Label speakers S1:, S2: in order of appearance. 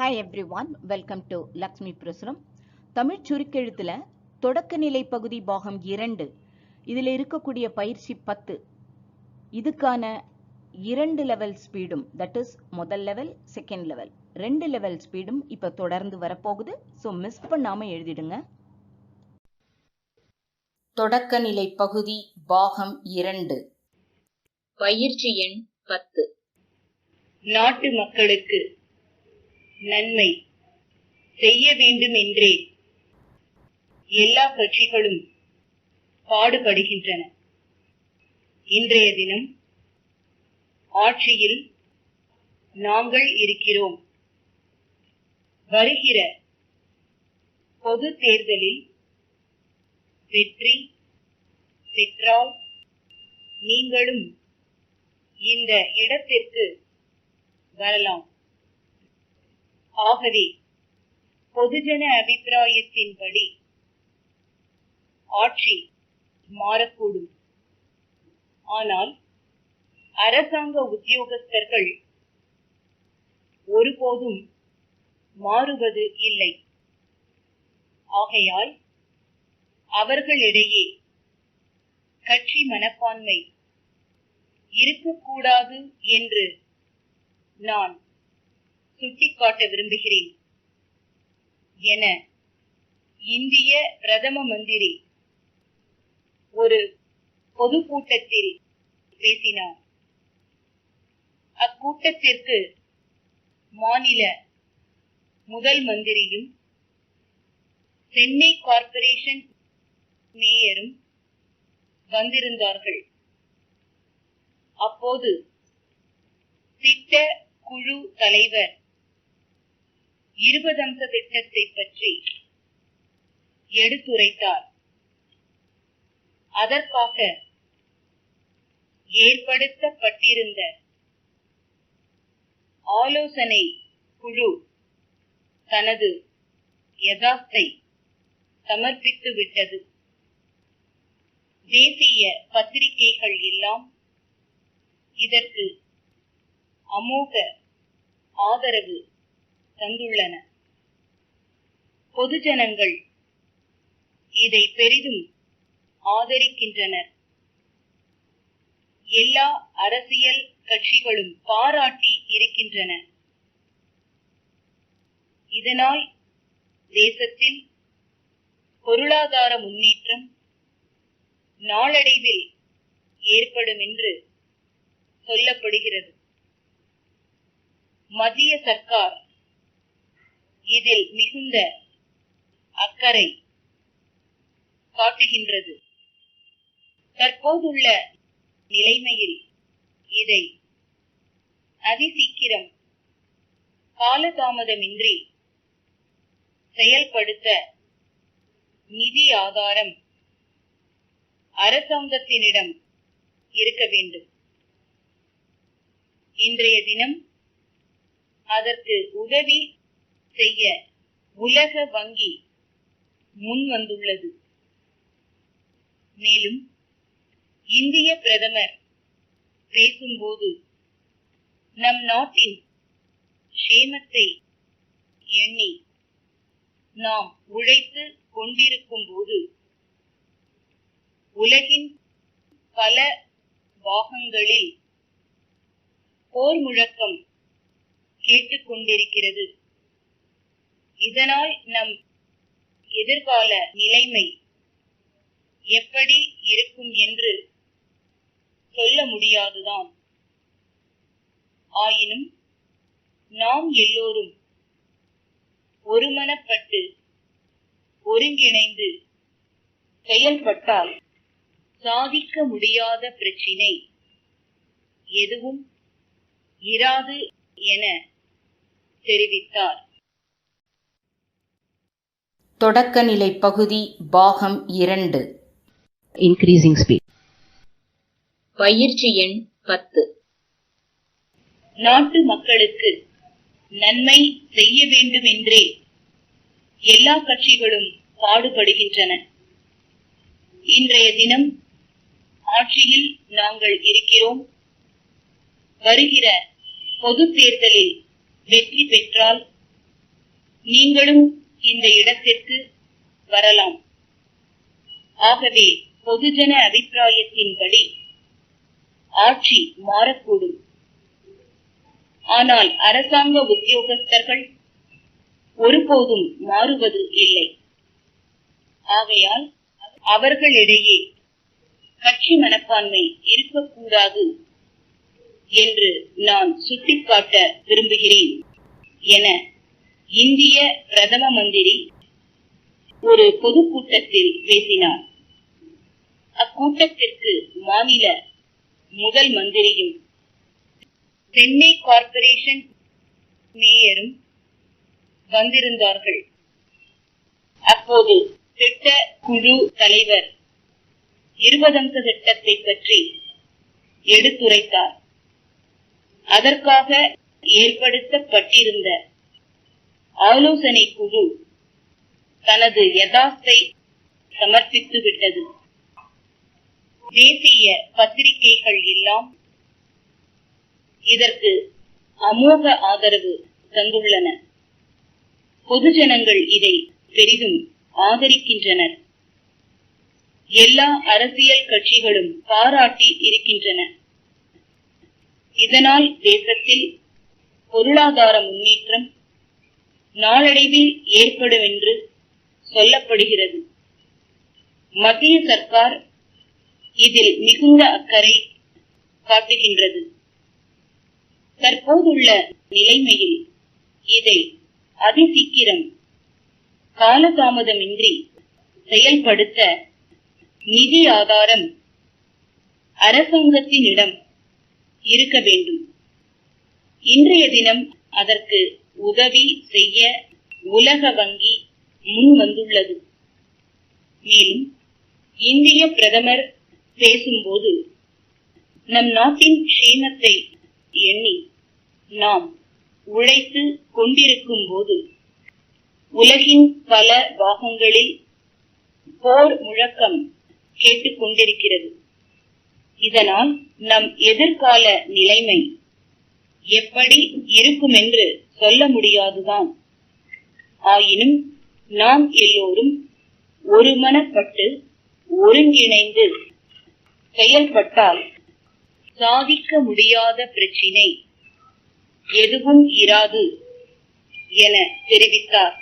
S1: Hi everyone welcome to Lakshmi Prasuram Tamil சுருக்கெழுத்தில் தொடக்க நிலை பகுதி பாகம் இரண்டு. இதில் இருக்கக்கூடிய பயிற்சி பத்து. இதுக்கான இரண்டு லெவல் ஸ்பீடும் தட் இஸ் முதல் லெவல் செகண்ட் லெவல் ரெண்டு லெவல் ஸ்பீடும் இப்போ தொடர்ந்து வரப்போகுது. ஸோ மிஸ் பண்ணாமல் எழுதிடுங்க. தொடக்க நிலை பகுதி பாகம் இரண்டு. பயிற்சி எண் பத்து.
S2: நாட்டு மக்களுக்கு நன்மை. செய்ய வேண்டும் என்றே. எல்லா கட்சிகளும் பாடுபடுகின்றன. இன்றைய தினம் ஆட்சியில் நாங்கள் இருக்கிறோம். வருகிற பொது தேர்தலில் வெற்றி பெற்றால் நீங்களும் இந்த இடத்திற்கு வரலாம். ஆகவே பொதுஜன அபிப்பிராயத்தின்படி ஆட்சி மாறக்கூடும். ஆனால் அரசாங்க உத்தியோகஸ்தர்கள் ஒருபோதும் மாறுவது இல்லை. ஆகையால் அவர்களிடையே கட்சி மனப்பான்மை இருக்கக்கூடாது என்று நான் சுட்டிக்காட்ட விரும்புகிறேன். என இந்திய பிரதம மந்திரி ஒரு பொதுக்கூட்டத்தில் பேசினார். அக்கூட்டத்திற்கு மாநில முதல் மந்திரியும் சென்னை கார்ப்பரேஷன் மேயரும் வந்திருந்தார்கள். அப்போது திட்ட குழு தலைவர் இருபது அம்ச திட்டத்தை பற்றி எடுத்துரைத்தார். அதற்காக ஏற்படுத்தப்பட்டிருந்த ஆலோசனை குழு தனது யதார்த்தை சமர்ப்பித்து விட்டது தேசிய பத்திரிகைகள் எல்லாம் இதற்கு அமோக ஆதரவு தந்துள்ளன. பொதுஜனங்கள் இதை பெரிதும் ஆதரிக்கின்றனர். எல்லா அரசியல் கட்சிகளும் பாராட்டி இருக்கின்றன. இதனால் தேசத்தில் பொருளாதார முன்னேற்றம் நாளடைவில் ஏற்படும் என்று சொல்லப்படுகிறது. மத்திய சர்க்கார் இதில் மிகுந்த அக்கறை காட்டுகின்றது. தற்போதுள்ள நிலைமையில் இதை அதிசீக்கிரம் காலதாமதமின்றி செயல்படுத்த நிதி ஆதாரம் அரசாங்கத்தினிடம் இருக்க வேண்டும். இன்றைய தினம் அதற்கு உதவி செய்ய உலக வங்கி முன் வந்துள்ளது. மேலும் இந்திய பிரதமர் பேசும்போது நம் நாட்டின் சேமத்தை எண்ணி நாம் உழைத்து கொண்டிருக்கும் போது உலகின் பல பாகங்களில் போர் முழக்கம் கேட்டுக்கொண்டிருக்கிறது. இதனால் நம் எதிர்கால நிலைமை எப்படி இருக்கும் என்று சொல்ல முடியாதுதான். ஆயினும் நாம் எல்லோரும் ஒருமனப்பட்டு ஒருங்கிணைந்து செயல்பட்டால் சாதிக்க முடியாத பிரச்சினை எதுவும் இராது என தெரிவித்தார்.
S1: தொடக்க நிலை பகுதி பாகம் இரண்டு.
S2: Increasing speed.
S1: பயிற்சி எண் பத்து.
S2: நாட்டு மக்களுக்கு நன்மை செய்ய வேண்டும் என்றே எல்லா கட்சிகளும் பாடுபடுகின்றன. இன்றைய தினம் ஆட்சியில் நாங்கள் இருக்கிறோம். வருகிற பொது தேர்தலில் வெற்றி பெற்றால் நீங்களும் இந்த இடத்திற்கு வரலாம். ஆகவே பொதுஜன அபிப்பிராயத்தின்படி ஆட்சி மாறக்கூடும். ஆனால் அரசாங்க உத்தியோகஸ்தர்கள் ஒருபோதும் மாறுவது இல்லை. ஆகையால் அவர்களிடையே கட்சி மனப்பான்மை இருக்கக்கூடாது என்று நான் சுட்டிக்காட்ட விரும்புகிறேன் என இந்திய பிரதம மந்திரி ஒரு பொதுக்கூட்டத்தில் பேசினார். அக்கூட்டத்திற்கு மாநில முதல் மந்திரியும் சென்னை கார்ப்பரேஷன் மேயரும் வந்திருந்தார்கள். அப்போது திட்ட குழு தலைவர் இருபதம்ச திட்டத்தை பற்றி எடுத்துரைத்தார். அதற்காக ஏற்படுத்தப்பட்டிருந்த ஆலோசனை குழு தனது யதார்த்தை சமர்ப்பித்து விட்டது தேசிய பத்திரிகைகள் எல்லாம் இதற்கு அமோக ஆதரவு தந்துள்ளன. பொதுஜனங்கள் இதை பெரிதும் ஆதரிக்கின்றனர். எல்லா அரசியல் கட்சிகளும் பாராட்டி இருக்கின்றன. இதனால் தேசத்தில் பொருளாதார முன்னேற்றம் நாளடைவில் ஏற்படும் என்று சொல்லப்படுகிறது. மத்திய சர்க்கார் இதில் மிகுந்த அக்கறை காட்டுகின்றது. தற்போதுள்ள நிலைமையில் இதை அதிசீக்கிரம் காலதாமதமின்றி செயல்படுத்த நிதி ஆதாரம் அரசாங்கத்தினிடம் இருக்க வேண்டும். இன்றைய தினம் அதற்கு உதவி செய்ய உலக வங்கி முன் வந்துள்ளது. மேலும் இந்திய பிரதமர் பேசும்போது நம் நாட்டின் க்ஷேமத்தை எண்ணி நாம் உழைத்து கொண்டிருக்கும் போது உலகின் பல பாகங்களில் போர் முழக்கம் கேட்டுக்கொண்டிருக்கிறது. இதனால் நம் எதிர்கால நிலைமை எப்படி இருக்குமென்று சொல்ல முடியாதுதான். ஆயினும் நாம் எல்லோரும் ஒருமனப்பட்டு ஒருங்கிணைந்து செயல்பட்டால் சாதிக்க முடியாத பிரச்சினை எதுவும் இராது என தெரிவித்தார்.